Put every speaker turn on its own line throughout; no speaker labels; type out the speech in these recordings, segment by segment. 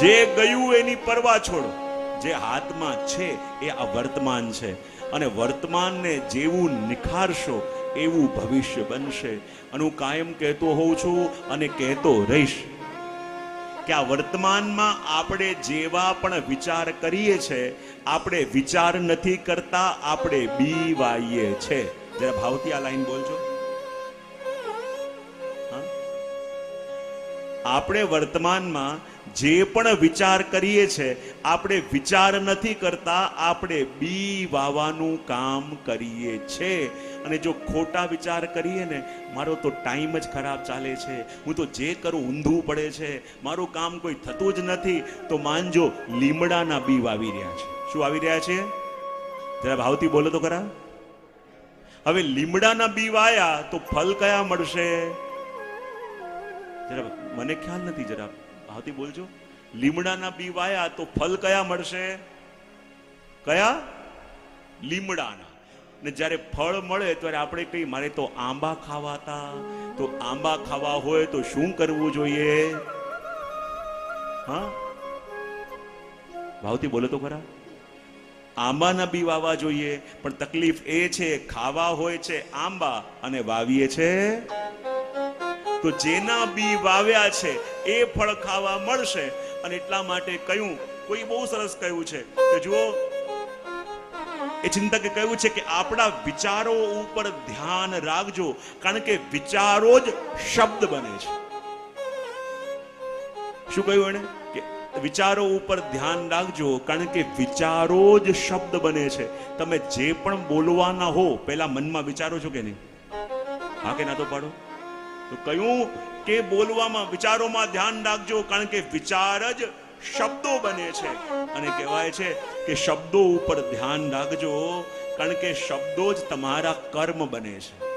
જે ગયું એની પરવા છોડો. જે હાથમાં છે એ આ વર્તમાન છે. અને વર્તમાનને જેવું નિખારશો, એવું ભવિષ્ય બનશે. અને હું કાયમ કહેતો હોઉં છું અને કહેતો રહીશ કે આ વર્તમાનમાં આપણે જેવા પણ વિચાર કરીએ છે, આપણે વિચાર નથી કરતા, આપણે બીવાઈએ છે. જરા ભાવથી આ લાઈન બોલજો. આપણે વર્તમાનમાં જે પણ વિચાર કરીએ છે, આપણે વિચાર નથી કરતા, આપણે બી વાવાનું કામ કરીએ છે. અને જો ખોટા વિચાર કરીએ ને, મારો તો ટાઈમ જ ખરાબ ચાલે છે. હું તો જે કરું ઊંધું પડે છે. મારું કામ કોઈ થતું જ નથી. તો માનજો, લીમડાના બી વાવી રહ્યા છે. શું આવી રહ્યા છે? જરા ભાવથી બોલો તો ખરા. હવે લીમડાના બી વાયા તો ફલ કયા મળશે? જરા મને ખ્યાલ નથી જરા. ભાવથી બોલજો. લીમડાના બી વાયા તો ફલ કયા મળશે? કયા? લીમડાના. ને જ્યારે ફળ મળે ત્યારે આપણે કઈ મારે તો આંબા ખાવાતા તો આંબા ખાવા હોય તો શું કરવું જોઈએ? હા? ભાવથી બોલો તો ખરા. આંબાના બી વાવા જોઈએ, પણ તકલીફ એ છે, ખાવા હોય છે આંબા અને વાવીએ છે. તો જેના બી વાવ્યા છે એ ફળ ખાવા મળશે. અને એટલા માટે કહ્યું કોઈ બહુ સરસ કહ્યું છે. કે જુઓ, એ ચિંતકે કહ્યું છે કે આપણા વિચારો ઉપર ધ્યાન રાખજો, કારણ કે વિચારો જ શબ્દ બને છે. શું કહ્યું એને કે વિચારો ઉપર ધ્યાન રાખજો, કારણ કે વિચારો જ શબ્દ બને છે. તમે જે પણ બોલવાના હો, પહેલા મનમાં વિચારો છો કે નહીં? હા કે ના તો પાડો? તો કયું કે બોલવામાં, વિચારોમાં ધ્યાન રાખજો, કારણ કે વિચાર જ શબ્દો બને છે. અને કહેવાય છે કે શબ્દો ઉપર ધ્યાન રાખજો, કારણ કે શબ્દો જ તમારા કર્મ બને છે.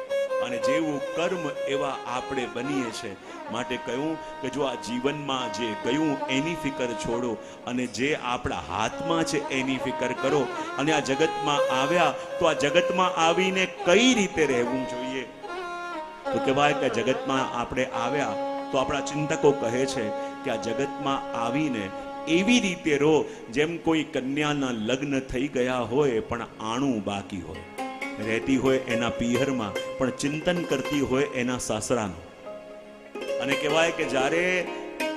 અને જેવું કર્મ એવા આપણે બનીએ છે. માટે કહ્યું કે જો આ જીવનમાં જે ગયું, એની ફિકર છોડો. અને જે આપણા હાથમાં છે, એની ફિકર કરો. અને આ જગતમાં આવ્યા, તો આ જગતમાં આવીને કઈ રીતે રહેવું જોઈએ? તો કહેવાય કે જગતમાં આપણે આવ્યા તો આપણા ચિંતકો કહે છે કે આ જગતમાં આવીને એવી રીતે રો જેમ કોઈ કન્યાના લગ્ન થઈ ગયા હોય પણ આણું બાકી હોય. રહેતી હોય એના પિયરમાં પણ ચિંતન કરતી હોય એના સાસરાનું. અને કહેવાય કે જ્યારે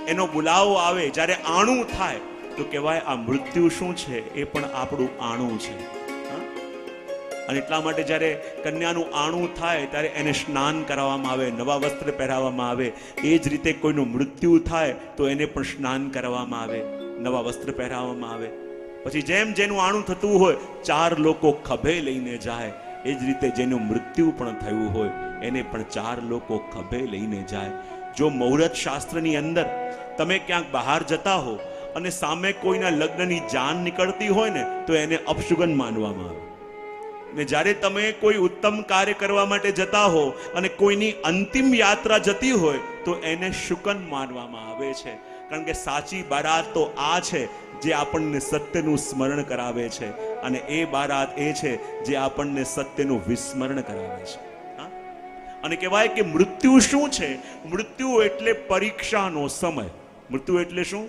એનો બોલાવો આવે, જ્યારે આણું થાય, તો કહેવાય આ મૃત્યુ શું છે? એ પણ આપણું આણું છે? અને એટલા માટે જ્યારે કન્યાનું આણું થાય ત્યારે એને સ્નાન કરાવવામાં આવે, નવા વસ્ત્ર પહેરાવવામાં આવે, એ જ રીતે કોઈનું મૃત્યુ થાય તો એને પણ સ્નાન કરવામાં આવે, નવા વસ્ત્ર પહેરાવવામાં આવે. પછી જેમ જેનું આણું થતું હોય, ચાર લોકો ખભે લઈને જાય. એ જ રીતે જેનું મૃત્યુ પણ થયું હોય, એને પણ ચાર લોકો ખભે લઈને જાય. જો મુહૂર્ત શાસ્ત્રની અંદર તમે ક્યાંક બહાર જતા હો અને સામે કોઈના લગ્નની જાન નીકળતી હોય ને, તો એને અપશુગન માનવામાં આવે. ને જ્યારે તમે કોઈ ઉત્તમ કાર્ય કરવા માટે જતા હો અને કોઈની અંતિમ યાત્રા જતી હોય, તો એને શુકન માનવામાં આવે છે. કારણ કે સાચી બારાત તો આ છે જે આપણને સત્યનું સ્મરણ કરાવે છે. અને એ બારાત એ છે જે આપણને સત્યનું વિસ્મરણ કરાવે છે? અને કહેવાય કે મૃત્યુ શું છે? મૃત્યુ એટલે પરીક્ષાનો સમય. મૃત્યુ એટલે શું?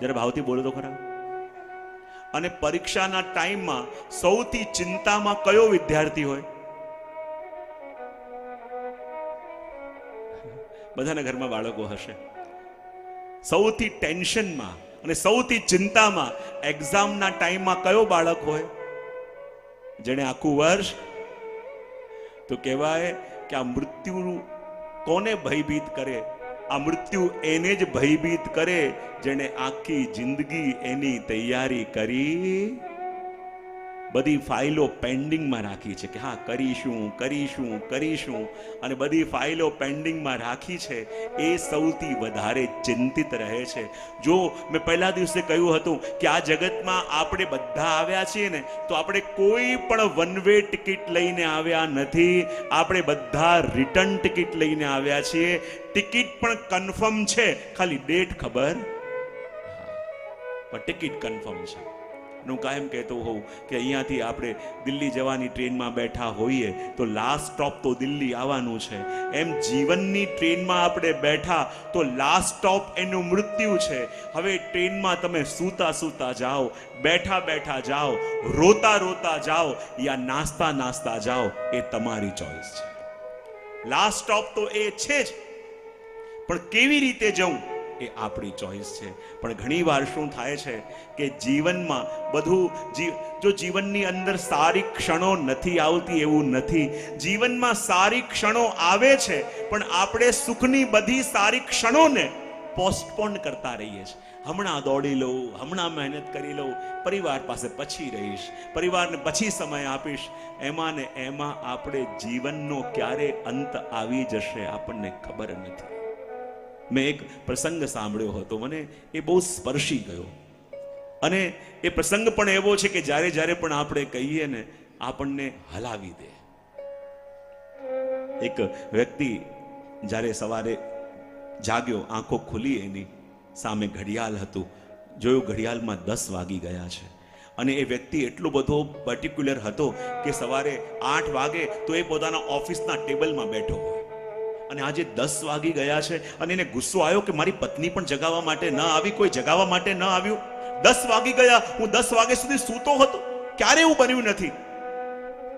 જરા ભાવથી બોલો તો ખરા. અને પરીક્ષાના ટાઈમમાં સૌથી ચિંતામાં કયો વિદ્યાર્થી હોય? બધાના ઘરમાં બાળકો હશે. સૌથી ટેન્શનમાં અને સૌથી ચિંતામાં એક્ઝામના ટાઈમમાં કયો બાળક હોય? જેણે આખું વર્ષ તો કહેવાય કે આ મૃત્યુ કોને ભયભીત કરે? આ મૃત્યુ એને જ ભયભીત કરે જેણે આખી જિંદગી એની તૈયારી કરી. બધી ફાઇલો પેન્ડિંગમાં રાખી છે કે હા, કરીશું કરીશું કરીશું. અને બધી ફાઇલો પેન્ડિંગમાં રાખી છે, એ સૌથી વધારે ચિંતિત રહે છે. જો મેં પહેલા દિવસે કહ્યું હતું કે આ જગતમાં આપણે બધા આવ્યા છીએ ને, તો આપણે કોઈ પણ વન વે ટિકિટ લઈને આવ્યા નથી. આપણે બધા રિટર્ન ટિકિટ લઈને આવ્યા છીએ. ટિકિટ પણ કન્ફર્મ છે. ખાલી ડેટ ખબર? પણ ટિકિટ કન્ફર્મ છે. હું કાયમ કહેતો હોઉં કે અહીંયાથી આપણે દિલ્હી જવાની ટ્રેનમાં બેઠા હોઈએ તો લાસ્ટ સ્ટોપ તો દિલ્હી આવવાનું છે. એમ જીવનની ટ્રેનમાં આપણે બેઠા તો લાસ્ટ સ્ટોપ એનું મૃત્યુ છે. હવે ટ્રેનમાં તમે સૂતા સૂતા જાઓ, બેઠા બેઠા જાઓ, રોતા રોતા જાઓ યા નાસ્તા નાસ્તા જાઓ એ તમારી ચોઈસ છે. લાસ્ટ સ્ટોપ તો એ છે જ. પણ કેવી રીતે જવું? એ આપણી ચોઈસ છે. પણ ઘણી વાર શું થાય છે કે જીવનમાં બધું જો જીવનની અંદર સારી ક્ષણો નથી આવતી એવું નથી. જીવનમાં સારી ક્ષણો આવે છે, પણ આપણે સુખની બધી સારી ક્ષણોને પોસ્ટપોન કરતા રહીએ છીએ. હમણાં દોડી લઉં, હમણાં મહેનત કરી લઉં, પરિવાર પાસે પછી રહીશ, પરિવારને પછી સમય આપીશ. એમાં ને એમાં આપણે જીવનનો ક્યારે અંત આવી જશે આપણને ખબર નથી. મેં એક પ્રસંગ સાંભળ્યો હતો. મને એ બહુ સ્પર્શી ગયો. અને એ પ્રસંગ પણ એવો છે કે જ્યારે જ્યારે પણ આપણે કહીએ ને, આપણને હલાવી દે. એક વ્યક્તિ જ્યારે સવારે જાગ્યો, આંખો ખુલી એની સામે ઘડિયાળ હતું. જોયું ઘડિયાળમાં દસ વાગી ગયા છે. અને એ વ્યક્તિ એટલો બધો પર્ટિક્યુલર હતો કે સવારે આઠ વાગે તો એ પોતાના ઓફિસના ટેબલમાં બેઠો. અને આજે દસ વાગી ગયા છે અને એને ગુસ્સો આવ્યો કે મારી પત્ની પણ જગાવવા માટે ન આવી, કોઈ જગાવવા માટે ન આવ્યું. દસ વાગી ગયા. હું દસ વાગે સુધી સૂતો હતો. ક્યારે એવું બન્યું નથી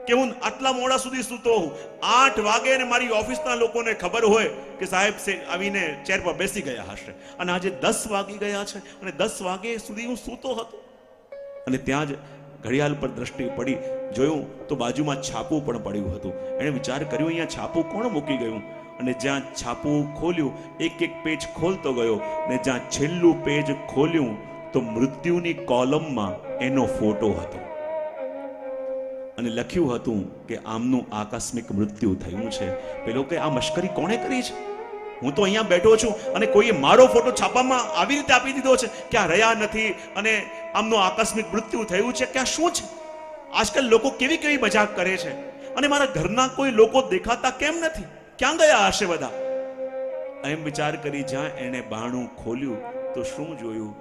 કે હું આટલા મોડા સુધી સૂતો હું આઠ વાગે ને મારી ઓફિસના લોકોને ખબર હોય કે સાહેબ આવીને ચેર પર બેસી ગયા હશે. અને આજે દસ વાગી ગયા છે અને દસ વાગે સુધી હું સૂતો હતો. અને ત્યાં જ ઘડિયાળ પર દ્રષ્ટિ પડી. જોયું તો બાજુમાં છાપું પણ પડ્યું હતું. એણે વિચાર કર્યો, અહીંયા છાપું કોણ મૂકી ગયું? અને જ્યાં છાપું ખોલ્યું એક એક પેજ ખોલતો ગયો ને જ્યાં છેલ્લું પેજ ખોલ્યું, તો મૃત્યુની કોલમમાં એનો ફોટો હતો. અને લખ્યું હતું કે આમનું આકસ્મિક મૃત્યુ થયું છે. પેલો કે, આ મશ્કરી કોણે કરી છે? હું તો અહીંયા બેઠો છું અને કોઈએ મારો ફોટો છાપામાં આવી રીતે આપી દીધો છે. કે આ રહ્યા નથી અને આમનું આકસ્મિક મૃત્યુ થયું છે? કે આ શું છે? આજકાલ લોકો કેવી કેવી મજાક કરે છે? અને મારા ઘરના કોઈ લોકો દેખાતા કેમ નથી? ક્યાં ગયા હશે બધા? એમ વિચાર કરી જ્યાં એણે બાણું ખોલ્યું, તો શું જોયું?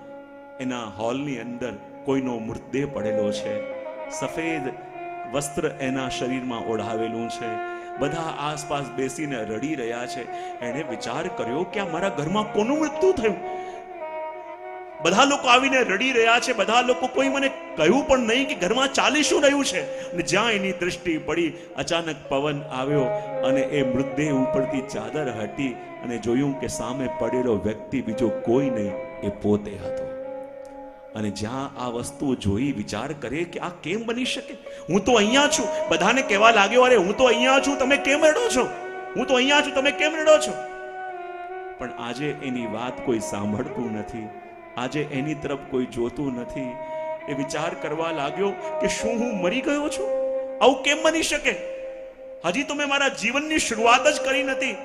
એના હોલની અંદર કોઈનો મૃતદેહ પડેલો છે. સફેદ વસ્ત્ર એના શરીરમાં ઓઢાવેલું છે. બધા આસપાસ બેસીને રડી રહ્યા છે. એણે વિચાર કર્યો કે આ મારા ઘરમાં કોનું મૃત્યુ થયું? બધા લોકો આવીને રડી રહ્યા છે, બધા લોકો કોઈ મને કહ્યું પણ નહીં કે ઘરમાં ચાલી શું રહ્યું છે? અને જ્યાં એની દૃષ્ટિ પડી, અચાનક પવન આવ્યો અને એ મૃતદેહ ઉપરથી ચાદર હટી અને જોયું કે સામે પડેલો વ્યક્તિ બીજો કોઈ નહીં, એ પોતે હતો. અને જ્યાં આ વસ્તુ જોઈ વિચાર કરે કે આ કેમ બની શકે? હું તો અહીંયા છું. બધાને કહેવા લાગ્યો, અરે, હું તો અહીંયા છું. તમે કેમ રડો છો? હું તો અહીંયા છું. તમે કેમ રડો છો? પણ આજે એની વાત કોઈ સાંભળતું નથી. આજે એની તરફ કોઈ જોતું નથી. એ વિચાર કરવા લાગ્યો કે શું હું મરી ગયો છું? આવું કેમ બની શકે? હજી તો મેં મારા જીવનની શરૂઆત જ કરી નથી.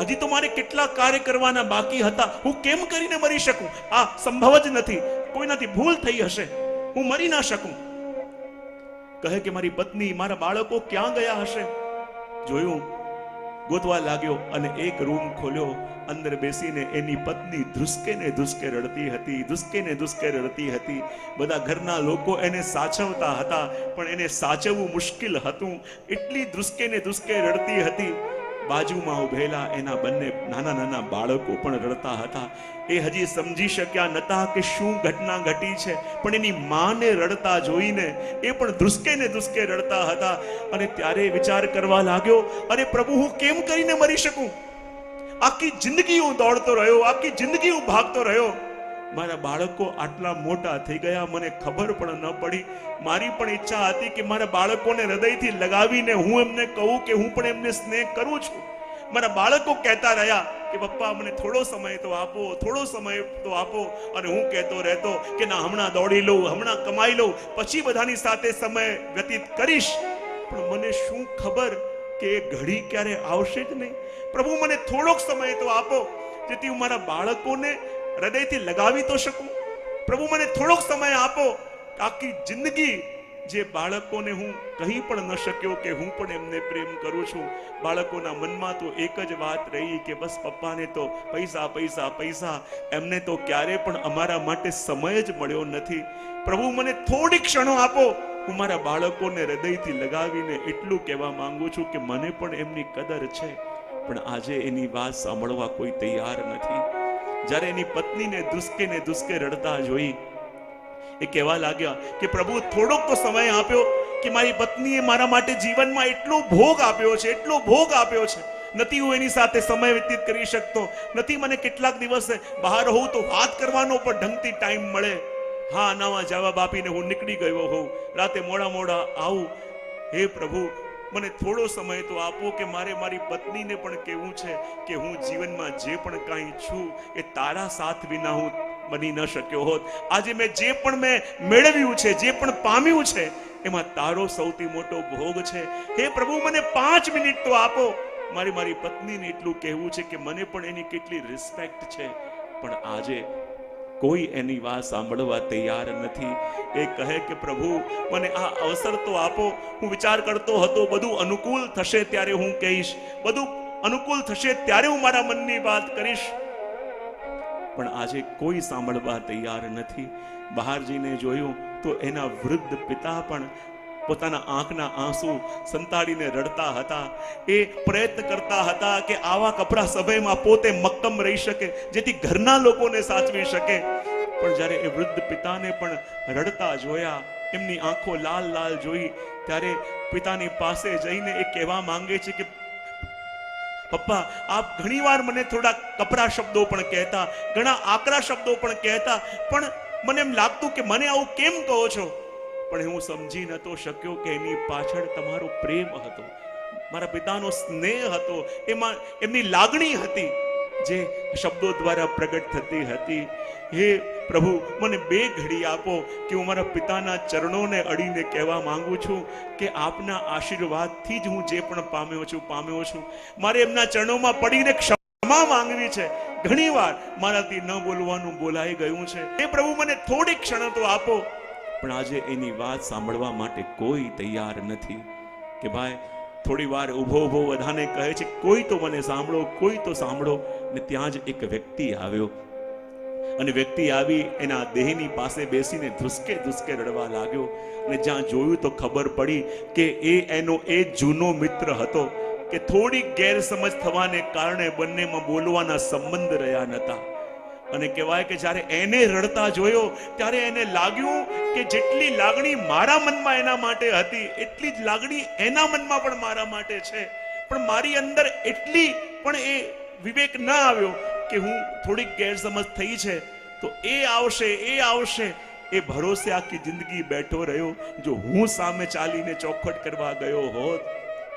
હજી તો મારે કેટલા કાર્ય કરવાના બાકી હતા. હું કેમ કરીને મરી શકું? આ સંભવ જ નથી. કોઈનાથી ભૂલ થઈ હશે. હું મરી ના શકું. કહે કે મારી પત્ની, મારા બાળકો ક્યાં ગયા હશે? જોયું ગોતવા લાગ્યો અને એક રૂમ ખોલ્યો. અંદર બેસીને એની પત્ની ધ્રુસકે ને ધ્રુસકે રડતી હતી ધ્રુસકે ને ધ્રુસકે રડતી હતી. બધા ઘરના લોકો એને સાચવતા હતા, પણ એને સાચવવું મુશ્કેલ હતું. એટલી ધ્રુસકે ને ધ્રુસકે રડતી હતી. બાજુમાં ઉભેલા એના બંને નાના નાના બાળકો પણ રડતા હતા. એ હજી સમજી શક્યા નતા કે શું ઘટના ઘટી છે. પણ એની માને રડતા જોઈને એ પણ ધ્રુસકે ને ધ્રુસકે રડતા હતા અને ત્યારે વિચાર કરવા લાગ્યો, અરે પ્રભુ, હું કેમ કરીને મરી શકું? આખી જિંદગી હું દોડતો રહ્યો, આખી જિંદગી હું ભાગતો રહ્યો. મારા બાળકો આટલા મોટા થઈ ગયા, મને ખબર પણ ન પડી. મારી પણ ઈચ્છા હતી કે મારા બાળકોને હૃદયથી લગાવીને હું એમને કહું કે હું પણ એમને સ્નેહ કરું છું. મારા બાળકો કહેતા રહ્યા કે, પપ્પા, મને થોડો સમય તો આપો, થોડો સમય તો આપો. અને હું કહેતો રહેતો કે, ના, હમણાં દોડી લઉં, હમણાં કમાઈ લઉં, પછી બધાની સાથે સમય વ્યતીત કરીશ. પણ મને શું ખબર કે એ ઘડી ક્યારે આવશે જ નહીં. પ્રભુ, મને થોડોક સમય તો આપો. જેથી હું મારા બાળકોને હૃદયથી લગાવી તો શકું? પ્રભુ, મને થોડોક સમય આપો. આખી જિંદગી જે બાળકોને હું કહી પણ ન શક્યો કે હું પણ એમને પ્રેમ કરું છું, બાળકોના મનમાં તો એક જ વાત રહી કે બસ પપ્પાને તો પૈસા પૈસા પૈસા. એમને તો ક્યારે પણ અમારા માટે સમય જ મળ્યો નથી. પ્રભુ, મને થોડી ક્ષણો આપો. હું મારા બાળકોને હૃદયથી લગાવીને એટલું કહેવા માંગુ છું કે મને પણ એમની કદર છે. પણ આજે એની વાત સાંભળવા કોઈ તૈયાર નથી. જ્યારે એની પત્નીને દુસ્કે ને દુસ્કે રડતા જોઈ, એ કહેવા લાગ્યા કે પ્રભુ, થોડોક તો સમય આપ્યો કે મારી પત્નીએ મારા માટે જીવનમાં એટલો ભોગ આપ્યો છે, એટલો ભોગ આપ્યો છે. નથી હું એની સાથે સમય વ્યતીત કરી શકતો, નથી મને કેટલાક દિવસ બહાર હોઉં તો વાત કરવાનો પણ ઢંગથી ટાઈમ મળે. હા આનામાં જવાબ આપીને હું નીકળી ગયો હોઉં. રાતે મોડા મોડા આવું. હે પ્રભુ મને થોડો સમય તો આપો કે મારે મારી પત્નીને પણ કહેવું છે કે હું જીવનમાં જે પણ કાંઈ છું એ તારા સાથ વિના હું બની ન શક્યો હોત. આજે મેં જે પણ મેં મેળવ્યું છે, જે પણ પામ્યું છે, એમાં તારો સૌથી મોટો ભોગ છે. હે પ્રભુ, મને પાંચ મિનિટ તો આપો. મારી મારી પત્નીને એટલું કહેવું છે કે મને પણ એની કેટલી રિસ્પેક્ટ છે. પણ આજે કોઈ એની વાત સાંભળવા તૈયાર નથી. એ કહે કે, પ્રભુ, મને આ અવસર તો આપો. હું વિચાર કરતો હતો, બધું અનુકૂળ થશે ત્યારે હું કહીશ. બધું અનુકૂળ થશે ત્યારે હું મારા મનની વાત કરીશ. પણ આજે કોઈ સાંભળવા તૈયાર નથી. બહાર જઈને જોયું તો એના વૃદ્ધ પિતા પણ પોતાના આંખના આંસુ સંતાડીને રડતા હતા. એ પ્રયત્ન કરતા હતા કે આવા કપરા સમયમાં પોતે મક્કમ રહી શકે, જેથી ઘરના લોકોને સાચવી શકે. પણ જ્યારે એ વૃદ્ધ પિતાને પણ રડતા જોયા, એમની આંખો લાલ લાલ જોઈ, ત્યારે પિતાની પાસે જઈને એ કહેવા માંગે છે કે, પપ્પા, આપ ઘણીવાર મને થોડા કપરા શબ્દો પણ કહેતા, ઘણા આકરા શબ્દો પણ કહેતા, પણ મને એમ લાગતું કે મને આવું કેમ કહો છો? પણ હું સમજી નતો શક્યો કે એની પાછળ તમારો પ્રેમ હતો. મારા પિતાનો સ્નેહ હતો. એમાં એમની લાગણી હતી જે શબ્દો દ્વારા પ્રગટ થતી હતી. હે પ્રભુ, મને બે ઘડી આપો કે હું મારા પિતાના ચરણોને અડીને કહેવા માંગુ છું કે આપના આશીર્વાદથી જ હું જે પણ પામ્યો છું પામ્યો છું. મારે એમના ચરણોમાં પડીને ક્ષમા માંગવી છે. ઘણીવાર મારાથી ન બોલવાનું બોલાઈ ગયું છે. હે પ્રભુ, મને થોડી ક્ષણો તો આપો. પણ આજે એની વાત સાંભળવા માટે કોઈ તૈયાર નથી. કે ભાઈ, થોડી વાર ઊભો ઊભો બધાને કહે છે, કોઈ તો મને સાંભળો, કોઈ તો સાંભળો. ને ત્યાં જ એક વ્યક્તિ આવ્યો. અને વ્યક્તિ આવી એના દેહની પાસે બેસીને ધુસકે ધુસકે રડવા લાગ્યો. અને જ્યાં જોયું તો ખબર પડી કે એ એનો એ જૂનો મિત્ર હતો, કે થોડી ગેરસમજ થવાને કારણે બંનેમાં બોલવાના સંબંધ રહ્યા નતા. અને કહેવાય કે જ્યારે એને રડતા જોયો, ત્યારે એને લાગ્યું કે જેટલી લાગણી મારા મનમાં એના માટે હતી, એટલી જ લાગણી એના મનમાં પણ મારા માટે છે. પણ મારી અંદર એટલી પણ એ વિવેક ના આવ્યો કે હું થોડીક ગેરસમજ થઈ છે. તો એ આવશે એ આવશે. એ ભરોસે આખી જિંદગી બેઠો રહ્યો. જો હું સામે ચાલીને ચોખટ કરવા ગયો હોત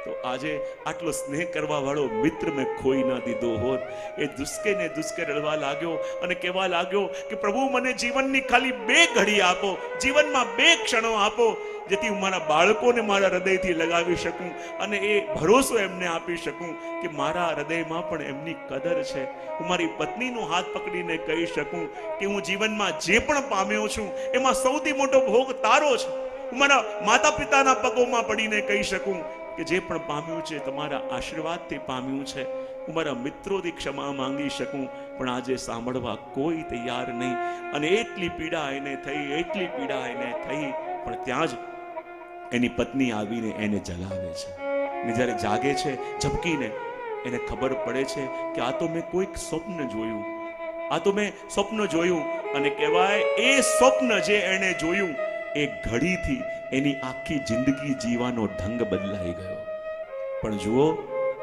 તો આજે આટલો સ્નેહ કરવા વાળો મિત્ર મેં ખોઈ ના દીધો હોત. એ દુસ્કે ને દુસ્કે રડવા લાગ્યો અને કહેવા લાગ્યો કે પ્રભુ, મને જીવનની ખાલી બે ઘડી આપો, જીવનમાં બે ક્ષણો આપો, જેથી હું મારા બાળકોને મારા હૃદયથી લગાવી શકું અને એ ભરોસો એમને આપી શકું કે મારા હૃદયમાં પણ એમની કદર છે. હું મારી પત્નીનો હાથ પકડીને કહી શકું કે હું જીવનમાં જે પણ પામ્યો છું, એમાં સૌથી મોટો ભોગ તારો છે. હું મારા માતા પિતાના પગોમાં પડીને કહી શકું કે જે પણ પામ્યું છે, તમારા આશીર્વાદથી પામ્યું છે, હું મારા મિત્રોથી ક્ષમા માંગી શકું, પણ આજે સાંભળવા કોઈ તૈયાર નહીં. અને એટલી પીડા એને થઈ, એટલી પીડા એને થઈ, પણ ત્યાં જ એની પત્ની આવીને એને જગાવે છે. ને જ્યારે જાગે છે, ઝબકીને એને ખબર પડે છે કે આ તો મેં કોઈક સ્વપ્ન જોયું. આ તો મેં સ્વપ્ન જોયું અને કહેવાય એ સ્વપ્ન જે એણે જોયું એ ઘડીથી એની આખી જિંદગી જીવાનો ઢંગ બદલાઈ ગયો. પણ જુઓ,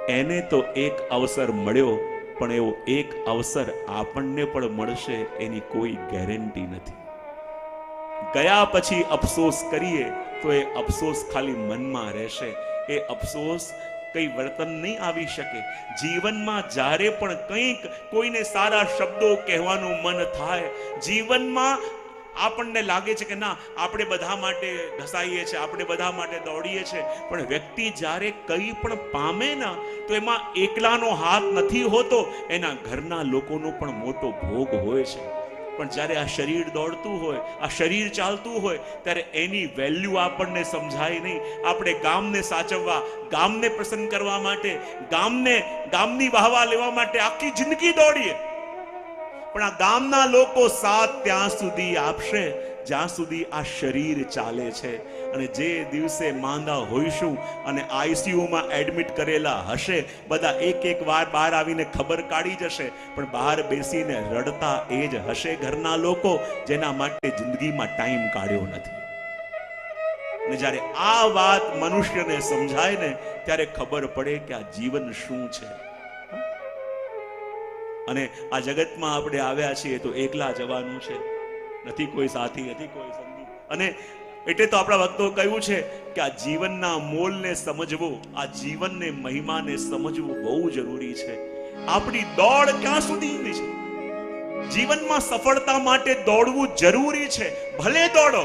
એને તો એક અવસર મળ્યો, પણ એવો એક અવસર આપણને પણ મળશે એની કોઈ ગેરંટી નથી. ગયા પછી અફસોસ કરીએ તો એ અફસોસ ખાલી મનમાં રહેશે. એ અફસોસ કઈ વર્તન નહીં આવી શકે. જીવનમાં જ્યારે પણ કંઈક કોઈને સારા શબ્દો કહેવાનું મન થાય, જીવનમાં આપણને લાગે છે કે ના, આપણે બધા માટે ઘસાઈએ છીએ આપણે બધા માટે દોડીએ છીએ પણ વ્યક્તિ જ્યારે કંઈ પણ પામે ના, તો એમાં એકલાનો હાથ નથી હોતો, એના ઘરના લોકોનો પણ મોટો ભોગ હોય છે. પણ જ્યારે આ શરીર દોડતું હોય, આ શરીર ચાલતું હોય, ત્યારે એની વેલ્યુ આપણને સમજાય નહીં. આપણે ગામને સાચવવા, ગામને પ્રસન્ન કરવા માટે, ગામને, ગામની વાહવા લેવા માટે આખી જિંદગી દોડીએ. પણ આ ગામના લોકો સાથ ત્યાં સુધી આપશે, જ્યાં સુધી આ શરીર ચાલે છે. અને જે દિવસે માંદા હોઈશું અને આઈસીયુમાં એડમિટ કરેલા હશે, બધા એક એક વાર બહાર આવીને ખબર કાઢી જશે. પણ બહાર બેસીને રડતા એ જ હશે ઘરના લોકો, જેના માટે જિંદગીમાં ટાઈમ કાઢ્યો નથી. અને જ્યારે આ વાત મનુષ્યને સમજાય ને, ત્યારે ખબર પડે કે આ જીવન શું છે. અને આ જગતમાં આપણે આવ્યા છીએ તો એકલા જવાનું છે. નથી કોઈ સાથી, નથી કોઈ સંગી અને એટલે તો આપણા ભક્તો કહ્યું છે કે આ જીવનના મોલને સમજવો, આ જીવનને મહિમાને સમજવું બહુ જરૂરી છે. આપણી દોડ ક્યાં સુધીની છે? જીવનમાં સફળતા માટે દોડવું જરૂરી છે. ભલે દોડો,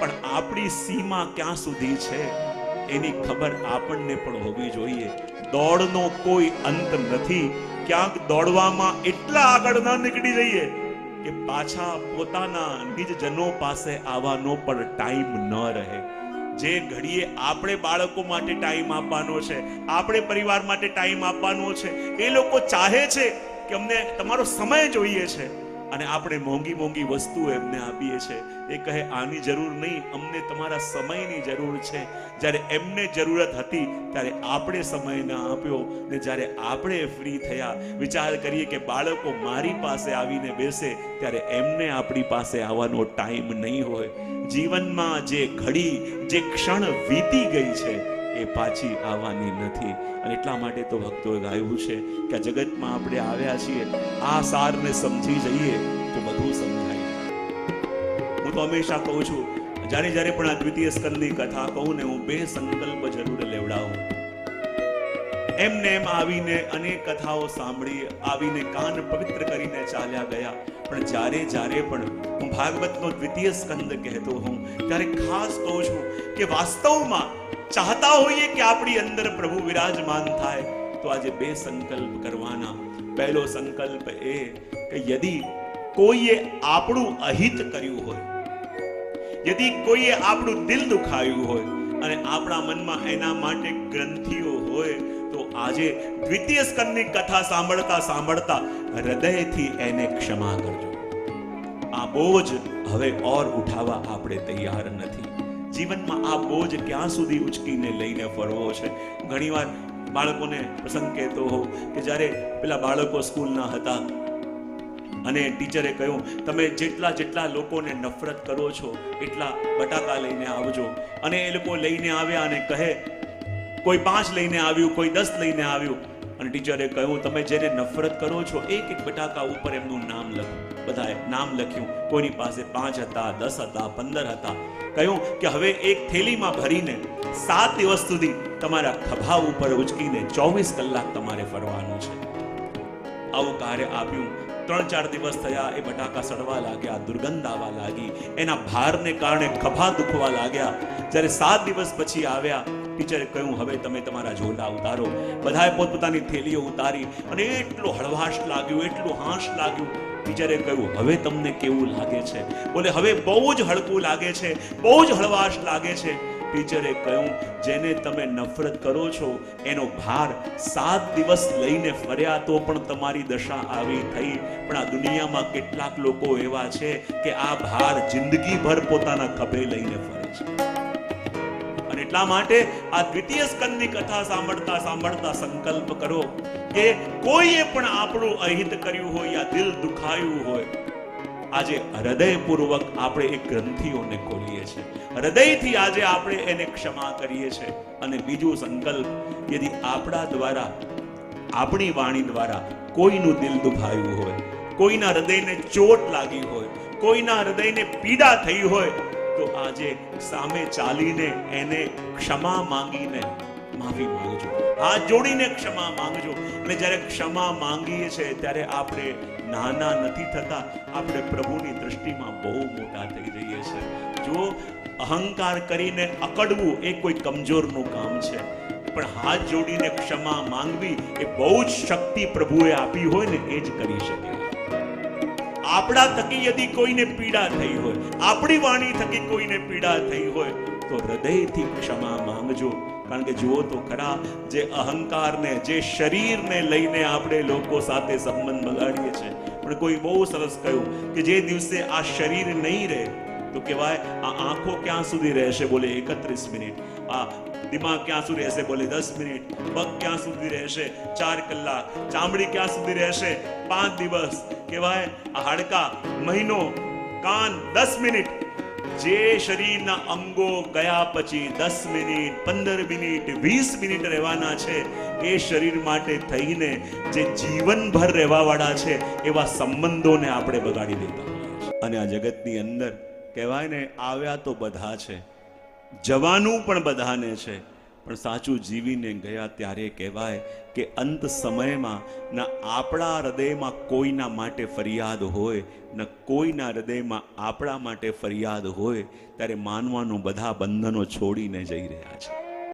પણ આપણી સીમા ક્યાં સુધી છે? એની ખબર આપણને પણ હોવી જોઈએ. દોડનો કોઈ અંત નથી. ક્યાંક દોડવામાં એટલા આગળ ન નીકળી જઈએ કે પાછા પોતાના નિજ જનો પાસે આવવાનો પણ ટાઈમ ન રહે. જે ઘડીએ આપણે બાળકો માટે ટાઈમ આપવાનો છે, આપણે પરિવાર માટે ટાઈમ આપવાનો છે, એ લોકો ચાહે છે કે અમને તમારો સમય જોઈએ છે. અને આપણે મોંઘી મોંઘી વસ્તુ એમને આપીએ છે. એ કહે, આની જરૂર નહીં, અમને તમારા સમયની જરૂર છે. જ્યારે એમને જરૂરત હતી, ત્યારે આપણે સમય ન આપ્યો ને જ્યારે આપણે ફ્રી થયા. વિચાર કરીએ કે બાળકો મારી પાસે આવીને બેસે, ત્યારે એમને આપણી પાસે આવવાનો ટાઈમ નહીં હોય. જીવનમાં જે ઘડી, જે ક્ષણ વીતી ગઈ છે એ પાછી આવવાની નથી. અને એટલા માટે તો ભક્તોએ ગાયું છે કે જગતમાં આપણે આવ્યા છીએ, આ સારને સમજી જઈએ તો બધું સમજાય. હું તો હંમેશા કહું છું જ્યારે જ્યારે પણ આ દ્વિતીય સ્કંદની કથા કહું ને હું બે સંકલ્પ જરૂર લેવડાવું. એમને એમ આવીને અનેક કથાઓ સાંભળી, આવીને કાન પવિત્ર કરીને ચાલ્યા ગયા. પણ જ્યારે જ્યારે પણ હું ભાગવતનો દ્વિતીય સ્કંદ કહેતો હોઉં, ત્યારે ખાસ કહું છું કે વાસ્તવમાં ચાહતા હોઈએ કે આપણી અંદર પ્રભુ વિરાજમાન થાય, તો આજે બે સંકલ્પ કરવાના. પહેલો સંકલ્પ એ કે યદિ કોઈએ આપણું અહિત કર્યું હોય, યદિ કોઈએ આપણું દિલ દુખાયું હોય, અને આપણા મનમાં એના માટે ગ્રંથિઓ હોય, તો આજે દ્વિતીય સ્કંદની કથા સાંભળતા સાંભળતા હૃદયથી એને ક્ષમા કરજો. આ બોજ હવે ઓર ઉઠાવવા આપણે તૈયાર નથી. જીવનમાં આ બોજ ક્યાં સુધી ઉચકીને લઈને ફરવો છે? ઘણીવાર બાળકોને પ્રસંગ કહેતો હોઉં કે જ્યારે પેલા બાળકો સ્કૂલના હતા અને ટીચરે કહ્યું, તમે જેટલા જેટલા લોકોને નફરત કરો છો, એટલા બટાકા લઈને આવજો. અને એ લોકો લઈને આવ્યા અને કહે, કોઈ પાંચ લઈને આવ્યું, કોઈ દસ લઈને આવ્યું. અને ટીચરે કહ્યું, તમે જેને નફરત કરો છો, એક એક બટાકા ઉપર એમનું નામ લખો. બધાએ નામ લખ્યું. કોઈની પાસે પાંચ હતા, દસ હતા, પંદર હતા. કહ્યું કે હવે એક થેલીમાં ભરીને સાત દિવસ સુધી તમારા ખભા ઉપર ઉચકીને ચોવીસ કલાક તમારે ફરવાનું છે. આવું કાર્ય આપ્યું. ત્રણ ચાર દિવસ થયા, એ બટાકા સડવા લાગ્યા, દુર્ગંધ આવવા લાગી. એના ભારને કારણે ખભા દુખવા લાગ્યા. જ્યારે સાત દિવસ પછી આવ્યા ટીચરે કહ્યું, હવે તમે તમારા ઝોલા ઉતારો. બધાએ પોતપોતાની થેલીઓ ઉતારી અને એટલો હળવાશ લાગ્યું, એટલું હાશ લાગ્યું. ટીચરે કહ્યું, હવે તમને કેવું લાગે છે? બોલે, હવે બહુ જ હળકું લાગે છે, બહુ જ હળવાશ લાગે છે. ટીચરે કહ્યું, જેને તમે નફરત કરો છો, એનો ભાર સાત દિવસ લઈને ફર્યા તો પણ તમારી દશા આવી થઈ. પણ આ દુનિયામાં કેટલાક લોકો એવા છે કે આ ભાર જિંદગીભર પોતાના ખભે લઈને ફરે છે. એટલા માટે આ દ્વિતીય સ્કંદની કથા સાંભળતા સાંભળતા સંકલ્પ કરો કે કોઈએ પણ આપણું અહિત કર્યું હોય યા દિલ દુખાયું હોય, આજે હૃદયપૂર્વક આપણે એ ગ્રંથિઓને ખોલીએ છીએ. હૃદયથી આજે આપણે એને ક્ષમા કરીએ છીએ. અને બીજું સંકલ્પ, યદિ આપણા દ્વારા, આપણી વાણી દ્વારા કોઈનું દિલ દુભાયું હોય, કોઈના હૃદયને ચોટ લાગી હોય, કોઈના હૃદયને પીડા થઈ હોય તો આજે સામે ચાલીને એને ક્ષમા માંગીને માફી માંગજો. હાથ જોડીને ક્ષમા માંગજો. અને જ્યારે ક્ષમા માંગીએ છીએ ત્યારે આપણે નાના નથી થતા, આપણે પ્રભુની દ્રષ્ટિમાં બહુ મોટા થઈ જઈએ છીએ. જો અહંકાર કરીને અકડવું એ કોઈ કમજોરનું કામ છે, પણ હાથ જોડીને ક્ષમા માંગવી એ બહુ જ શક્તિ પ્રભુએ આપી હોય ને એ જ કરી શકે. આપણા થકી યદી કોઈને પીડા થઈ હોય, આપણી વાણી થકી કોઈને પીડા થઈ હોય, તો હૃદયથી ક્ષમા માંગજો. કારણ કે જુઓ તો ખરા, જે અહંકારને, જે શરીરને લઈને આપણે લોકો સાથે સંબંધ બગાડીએ છીએ. પણ કોઈ બહુ સરસ કહ્યું કે જે દિવસે આ શરીર નહીં રહે, તો કહેવાય આ આંખો ક્યાં સુધી રહેશે? બોલે એકત્રીસ મિનિટ. આ દિમાગ ક્યાં સુધી રહેશે? બોલે, દસ મિનિટ. પગ ક્યાં સુધી રહેશે? ચાર કલાક. ચામડી ક્યાં સુધી રહેશે? પાંચ દિવસ. કહેવાય, આ હાડકા, મહિનો, કાન, દસ મિનિટ. જે શરીરના અંગો ગયા પછી દસ મિનિટ, પંદર મિનિટ, વીસ મિનિટ રહેવાના છે, એ શરીર માટે થઈને જે જીવનભર રહેવાવાળા છે, એવા સંબંધોને આપણે બગાડી દેતા અને આ જગતની અંદર કહેવાય ને, આવ્યા તો બધા છે. જવાનું પણ બધાને છે. પણ સાચું જીવીને ગયા ત્યારે કહેવાય કે અંત સમયમાં ના આપણા હૃદયમાં કોઈના માટે ફરિયાદ હોય, ન કોઈના હૃદયમાં આપણા માટે ફરિયાદ હોય, ત્યારે માનવાનું બધા બંધનો છોડીને જઈ રહ્યા છે.